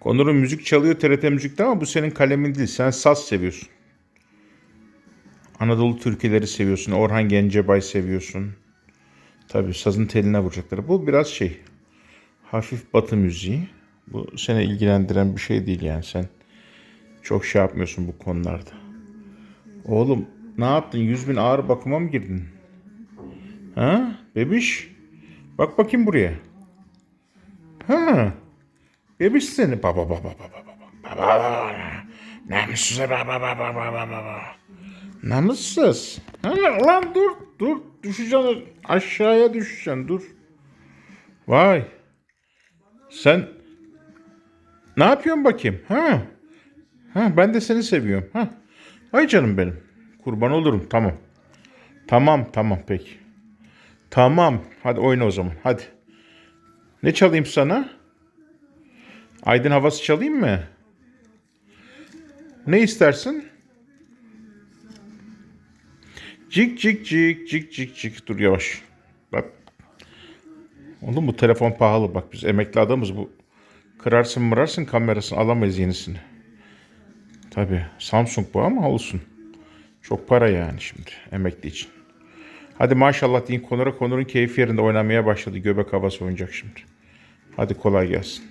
Konur'un müzik çalıyor TRT Müzik'te ama bu senin kalemin değil. Sen saz seviyorsun. Anadolu türküleri seviyorsun. Orhan Gencebay seviyorsun. Tabii sazın teline vuracakları. Bu biraz şey. Hafif batı müziği. Bu seni ilgilendiren bir şey değil yani. Sen çok şey yapmıyorsun bu konularda. Oğlum ne yaptın? 100 bin ağır bakıma mı girdin? Ha? Bebiş? Bak bakayım buraya. Ha? Bebiş seni. Baba baba baba baba. Baba baba. Namussuz baba baba baba baba. Namussuz. Ha, ulan dur dur. Düşeceksin aşağıya düşeceksin dur. Vay. Sen ne yapıyorsun bakayım? Ha? Ha ben de seni seviyorum. Ha. Ay canım benim. Kurban olurum. Tamam. Tamam tamam peki. Tamam. Hadi oyna o zaman. Hadi. Ne çalayım sana? Aydın havası çalayım mı? Ne istersin? Cik cik cik cik cik cik. Dur yavaş. Bak. Oğlum bu telefon pahalı. Bak biz emekli adamız bu. Kırarsın mırarsın kamerasını alamayız yenisini. Tabii Samsung bu ama olsun. Çok para yani şimdi emekli için. Hadi maşallah deyin Konur'a Konur'un keyfi yerinde oynamaya başladı. Göbek havası oynayacak şimdi. Hadi kolay gelsin.